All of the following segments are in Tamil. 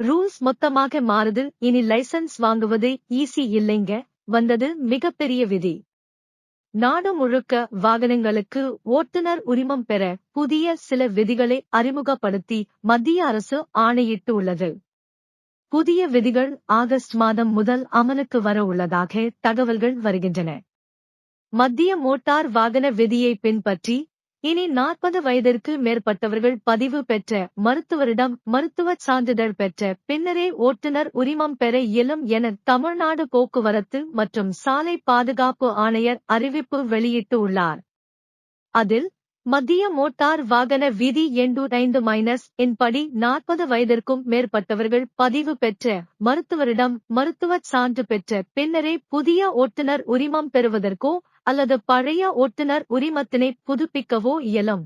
ரூல்ஸ் மொத்தமாக மாறுது. இனி லைசன்ஸ் வாங்குவது ஈஸி இல்லைங்க. வந்தது மிகப்பெரிய விதி. நாடு முழுக்க வாகனங்களுக்கு ஓட்டுநர் உரிமம் பெற புதிய சில விதிகளை அறிமுகப்படுத்தி மத்திய அரசு ஆணையிட்டு உள்ளது. புதிய விதிகள் ஆகஸ்ட் மாதம் முதல் அமலுக்கு வர உள்ளதாக தகவல்கள் வருகின்றன. மத்திய மோட்டார் வாகன விதியை பின்பற்றி இனி நாற்பது வயதிற்கு மேற்பட்டவர்கள் பதிவு பெற்ற மருத்துவரிடம் மருத்துவச் சான்றிதழ் பெற்ற பின்னரே ஓட்டுநர் உரிமம் பெற இயலும் என தமிழ்நாடு போக்குவரத்து மற்றும் சாலை பாதுகாப்பு ஆணையர் அறிவிப்பு வெளியிட்டு உள்ளார் அதில் மத்திய மோட்டார் வாகன விதி எண்டு ஐந்து மைனஸ் என்படி நாற்பது வயதிற்கும் மேற்பட்டவர்கள் பதிவு பெற்ற மருத்துவரிடம் மருத்துவச் சான்று பெற்ற பின்னரே புதிய ஓட்டுநர் உரிமம் பெறுவதற்கோ அல்லது பழைய ஓட்டுநர் உரிமத்தினை புதுப்பிக்கவோ இயலும்.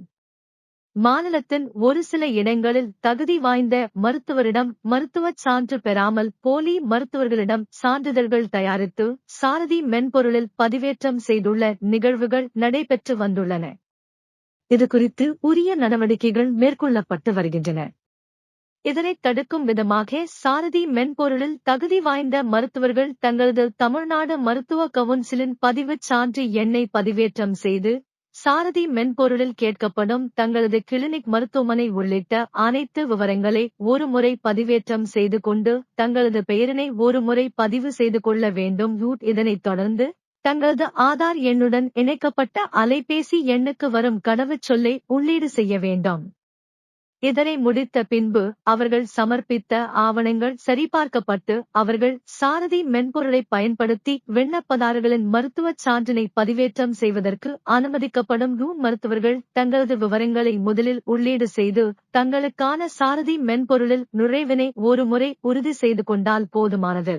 மாநிலத்தின் ஒரு சில இடங்களில் தகுதி வாய்ந்த மருத்துவரிடம் மருத்துவச் சான்று பெறாமல் போலி மருத்துவர்களிடம் சான்றிதழ்கள் தயாரித்து சாரதி மென்பொருளில் பதிவேற்றம் செய்துள்ள நிகழ்வுகள் நடைபெற்று வந்துள்ளன. இது குறித்து உரிய நடவடிக்கைகள் மேற்கொள்ளப்பட்டு வருகின்றன. இதனை தடுக்கும் விதமாக சாரதி மென்பொருளில் தகுதி வாய்ந்த மருத்துவர்கள் தங்களது தமிழ்நாடு மருத்துவ கவுன்சிலின் பதிவுச் சான்று எண்ணை பதிவேற்றம் செய்து சாரதி மென்பொருளில் கேட்கப்படும் தங்களது கிளினிக் மருத்துவமனை உள்ளிட்ட அனைத்து விவரங்களை ஒருமுறை பதிவேற்றம் செய்து கொண்டு தங்களது பெயரினை ஒருமுறை பதிவு செய்து கொள்ள வேண்டும். இதனைத் தொடர்ந்து தங்களது ஆதார் எண்ணுடன் இணைக்கப்பட்ட அலைபேசி எண்ணுக்கு வரும் கடவுச்சொல்லை உள்ளீடு செய்ய வேண்டும். இதனை முடித்த பின்பு அவர்கள் சமர்ப்பித்த ஆவணங்கள் சரிபார்க்கப்பட்டு அவர்கள் சாரதி மென்பொருளை பயன்படுத்தி விண்ணப்பதாரர்களின் மருத்துவச் சான்றினை பதிவேற்றம் செய்வதற்கு அனுமதிக்கப்படும் ரூ மருத்துவர்கள் தங்களது விவரங்களை முதலில் உள்ளீடு செய்து தங்களுக்கான சாரதி மென்பொருளில் நுழைவினை ஒருமுறை உறுதி செய்து கொண்டால் போதுமானது.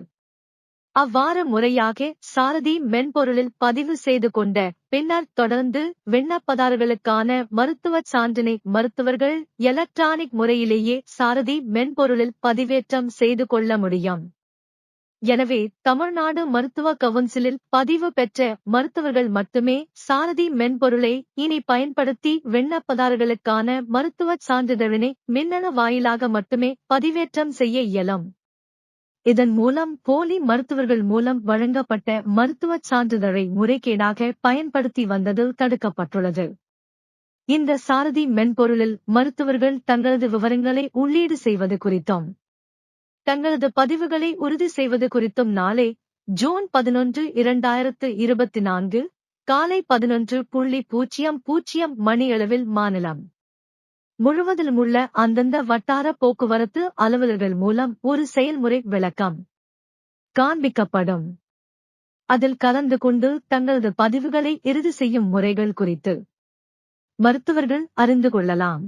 அவ்வாறு முறையாக சாரதி மென்பொருளில் பதிவு செய்து கொண்ட பின்னர் தொடர்ந்து விண்ணப்பதாரர்களுக்கான மருத்துவச் சான்றினை மருத்துவர்கள் எலக்ட்ரானிக் முறையிலேயே சாரதி மென்பொருளில் பதிவேற்றம் செய்து கொள்ள முடியும். எனவே தமிழ்நாடு மருத்துவ கவுன்சிலில் பதிவு பெற்ற மருத்துவர்கள் மட்டுமே சாரதி மென்பொருளை இனி பயன்படுத்தி விண்ணப்பதாரர்களுக்கான மருத்துவச் சான்றிதழினை மின்னணு வாயிலாக மட்டுமே பதிவேற்றம் செய்ய இயலும். இதன் மூலம் போலி மருத்துவர்கள் மூலம் வழங்கப்பட்ட மருத்துவச் சான்றிதழை முறைகேடாக பயன்படுத்தி வந்தது தடுக்கப்பட்டுள்ளது. இந்த சாரதி மென்பொருளில் மருத்துவர்கள் தங்களது விவரங்களை உள்ளீடு செய்வது குறித்தும். தங்களது பதிவுகளை உறுதி செய்வது குறித்தும் நாளை ஜூன் பதினொன்று இரண்டாயிரத்து இருபத்தி நான்கு காலை பதினொன்று புள்ளி பூஜ்ஜியம் பூஜ்ஜியம் மணியளவில் மாநிலம். முழுவதிலும் உள்ள அந்தந்த வட்டார போக்குவரத்து அலுவலர்கள் மூலம் ஒரு செயல்முறை விளக்கம். காண்பிக்கப்படும். அதில் கலந்து கொண்டு தங்களது பதிவுகளை இறுதி செய்யும் முறைகள் குறித்து மருத்துவர்கள் அறிந்து கொள்ளலாம்.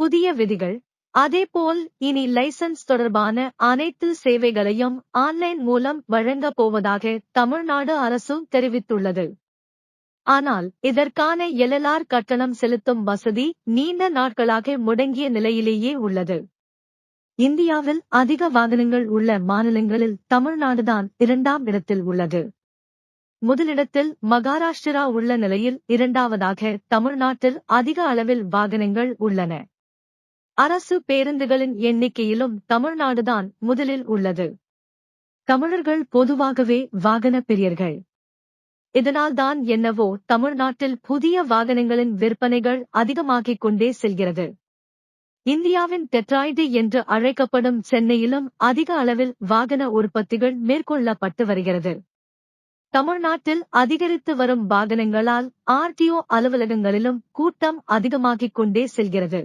புதிய விதிகள். அதேபோல் இனி லைசன்ஸ் தொடர்பான அனைத்து சேவைகளையும் ஆன்லைன் மூலம் வழங்கப் போவதாக தமிழ்நாடு அரசு தெரிவித்துள்ளது. ஆனால் இதற்கான எல்எல்ஆர் கட்டணம் செலுத்தும் வசதி நீண்ட நாட்களாக முடங்கிய நிலையிலேயே உள்ளது. இந்தியாவில் அதிக வாகனங்கள் உள்ள மாநிலங்களில் தமிழ்நாடுதான் இரண்டாம் இடத்தில் உள்ளது. முதலிடத்தில் மகாராஷ்டிரா உள்ள நிலையில் இரண்டாவதாக தமிழ்நாட்டில் அதிக அளவில் வாகனங்கள் உள்ளன. அரசு பேருந்துகளின் எண்ணிக்கையிலும் தமிழ்நாடுதான் முதலில் உள்ளது. தமிழர்கள் பொதுவாகவே வாகன பிரியர்கள். இதனால்தான் என்னவோ தமிழ்நாட்டில் புதிய வாகனங்களின் விற்பனைகள் அதிகமாகிக் கொண்டே செல்கிறது. இந்தியாவின் டெட்ராய்டு என்று அழைக்கப்படும் சென்னையிலும் அதிக அளவில் வாகன உற்பத்திகள் மேற்கொள்ளப்பட்டு வருகிறது. தமிழ்நாட்டில் அதிகரித்து வரும் வாகனங்களால் ஆர்டிஓ அலுவலகங்களிலும் கூட்டம் அதிகமாகிக் கொண்டே செல்கிறது.